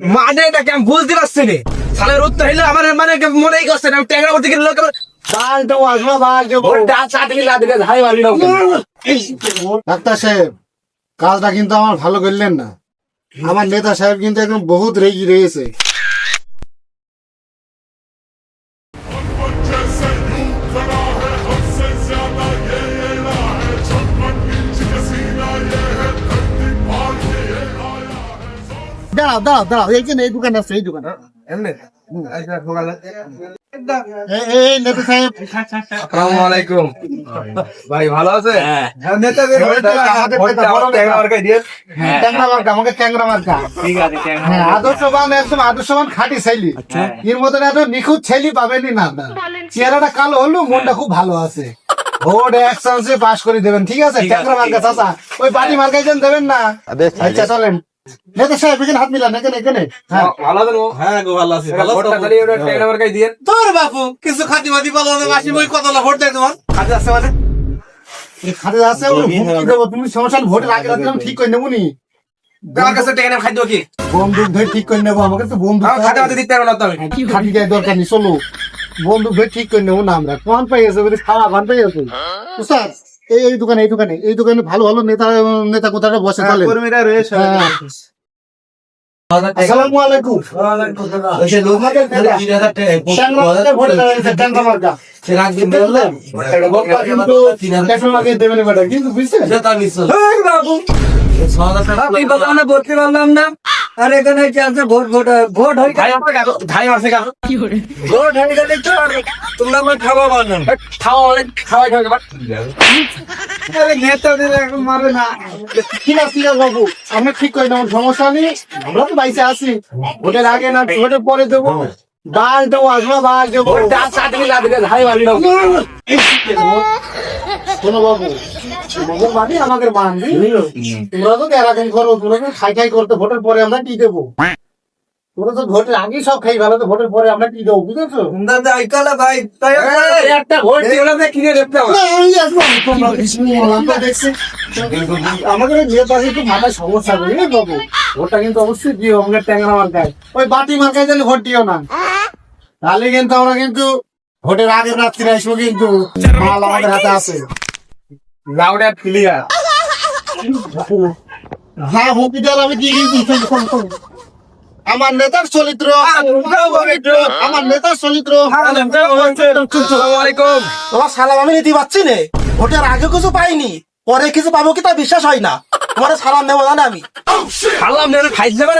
মানে এটাকে আমি বুঝতে পারছি না? রোদ তো হইলে আমার মানে মনেই করছে না ট্যাংরা করতে গেলে লোক বাল তো আসব বাল দেবো। চাটকি লাদিকে ধাই মারি ডাক্তার সাহেব কাজটা কিন্তু আমার ভালো করলেন না। আমার নেতা সাহেব কিন্তু একদম বহুত রেগি রয়েছে। দাঁড়াও দাঁড়াও দাঁড়াও এই যে এই দোকান আছে এই দোকান। ভাই ভালো আছে? আমাকে ট্যাংরা মার্কা আদর্শবান একদম আদর্শবান খাঁটি ছেলি। এর মতন এত নিখুঁত ছেলি পাবেনই না আপনার চেহারাটা কালো হলো মনটা খুব ভালো আছে। ভোট এক চান্সে পাস করে দেবেন ঠিক আছে? ট্যাংরা মার্কা চাচা ওই বাড়ি মার্কাই যেন দেবেন না। আচ্ছা চলেন। নেতা সাহেব এখানে হাত মিলান এখানে এখানে। হ্যাঁ। ভালো আছেন হ্যাঁ গো ভালো আছি। ভোটটা খালি ওটা ট্যাংরা মার্কাই দিয়ে। তোর বাপু কিছু খাতি মাতি বলো না মাসি বই কত ভোট দেয় তোমার? কাজে আছে মানে? খাতে আছে ওই হুমকি দেবো? তুমি সমস্যা ভোটের আগে রাতে ঠিক করে নেব নি। কাছে কি? বন্দুক ধরে ঠিক করে নেব আমাকে তো বন্দুক আমার খাতে মাতে দিতে পারব না তো আমি। খালি দরকার নেই চলো। বন্দুক ধরে ঠিক করে নেব না আমরা। কোন পাই আছে বলে খাওয়া ভান পাই আছে। স্যার এই এই দোকানে এই দোকানে এই দোকানে ভালো ভালো নেতা নেতা কোথাটা বসে কর্মীরা রয়েছে হ্যাঁ। দাঁড়িয়েছে, ট্যাংরা মার্কা। ভোটটা কিন্তু ভর্তি পারলাম না। আর এখানে কি আছে ভোট ভোট ভোট হয়ে কেন? ধাই মারছে কেন? ভোট হয়ে গেলে তো আর তোমরা আমার খাওয়া বানান খাওয়া অনেক খাওয়াই খাওয়াই এবার। নেতাদের এখন মারে না ঠিক আছে, ঠিক আছে বাবু। আমরা ঠিক করে নেব, সমস্যা নেই। আমরা তো বাইসে আছি। ভোটের আগে না ভোটের পরে দেবো আসব বাল দেবো ওটা ধাই মারি না শোনো বাবু তোমাদের বাড়ি আমাদের তোমরা তো এরকম করো তোমরা তো খাই খাই করতে ভোটের পরে আমরা কি দেবো। তোমরা তো ভোটের আগে সব খাই ভালো তো ভোটের পরে আমরা কি দেবো বুঝেছ? দাদা আইকালা ভাই একটা ভোট দিয়ে ওরা কিনে দেখতে হবে। না, এই আসব, তোমরা কিছু বললাম তো দেখছি। আমাদের ওই নেতা একটু মাথায় সমস্যা বুঝলি বাবু। ভোটটা কিন্তু অবশ্যই দিও ট্যাংরা মার্কায় ওই বাটি মার্কায় যেন ভোট দিও না। তাহলে কিন্তু আমরা কিন্তু ভোটের আগের রাত্রি আসব কিন্তু। মাল আমাদের হাতে আছে। লাউড অ্যান্ড ক্লিয়ার হ্যাঁ হুকিদার আমি দিয়ে আমার নেতার চরিত্র। আমার নেতার চরিত্র। আলাইকুম তোমার সালাম আমি নিতে পারছি নে। ভোটের আগে কিছু পাইনি পরে কিছু পাবো কি তা বিশ্বাস হয় না। তোমার সালাম নেব জানা আমি? সালাম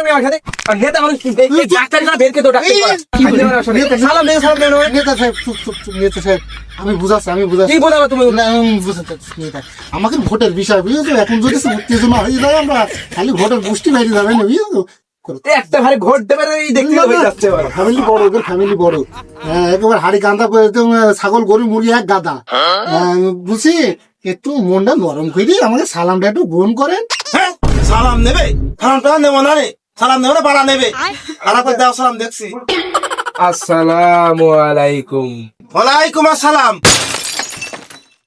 আমি আমার সাথে? নেতা মানুষ ডাক্তার না তো ডাক্তার সালাম নেন সালাম নেন নেতা। সাহেব চুপ চুপ চুপ নেতা সাহেব আমি বুঝাচ্ছি আমি বুঝাচ্ছি। কি বলাবে তুমি? না, আমি বুঝাচ্ছি, নেতা। আমাকে ভোটের বিষয় বুঝেছ? এখন যদি উত্তেজনা হয়ে যায় আমরা খালি ভোটের গোষ্ঠী বাইরে যাবে না বুঝেছ? একটা ভারে দেবে দেখতে যাচ্ছে ফ্যামিলি বড় ওদের ফ্যামিলি বড়। হ্যাঁ, একেবারে হাড়ি ছাগল গরু মুড়ি এক গাদা। বুঝছি? একটু মনটা নরম করে আমাকে সালামটা একটু গ্রহণ করেন। হ্যাঁ সালাম নেবে? সালাম তো নেব না রে? সালাম নেব না বাড়া নেবে? করে দেওয়া সালাম দেখছি। আসসালামু আলাইকুম। ওয়ালাইকুম আসসালাম।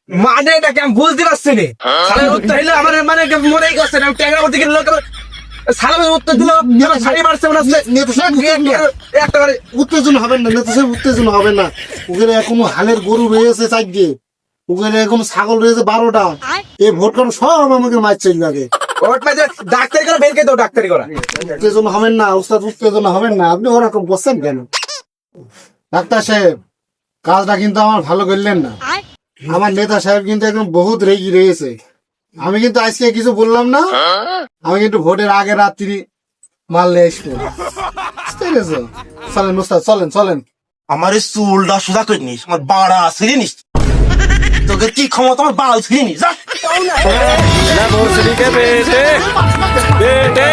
মানে এটাকে আমি বুঝতে পারছি না? সালের উত্তর হইলে আমার মানে মনেই করছে না আমি ট্যাংরা করতে গেলে লোক সালামের উত্তর দিল শাড়ি মারছে মনে হচ্ছে। নেতা সাহেব, একটা করে উত্তেজনা হবেন না নেতা সাহেব উত্তেজনা হবেন না। ওখানে এখনও হালের গরু রয়েছে চারটে। ওখানে এখন ছাগল রয়েছে বারোটা। এই ভোট কারণ সব আমাকে মাছ চাই লাগে ডাক্তারি করা বের দাও ডাক্তারি করা। উত্তেজনা হবেন না ওস্তাদ উত্তেজনা হবেন না। আপনি ওরকম বসছেন কেন? ডাক্তার সাহেব কাজটা কিন্তু আমার ভালো করলেন না। আমার নেতা সাহেব কিন্তু একদম বহুত রেগি রয়েছে। আমি কিন্তু আজকে কিছু বললাম না। আমি কিন্তু ভোটের আগে রাত্রি মারলে আসব। বুঝতে পেরেছ? চলেন চলেন চলেন। আমার এই চুলটা সোজা করে নিস আমার বাড়া আছে নিস তোকে কি ক্ষমতা? আমার বেটে? বেটে?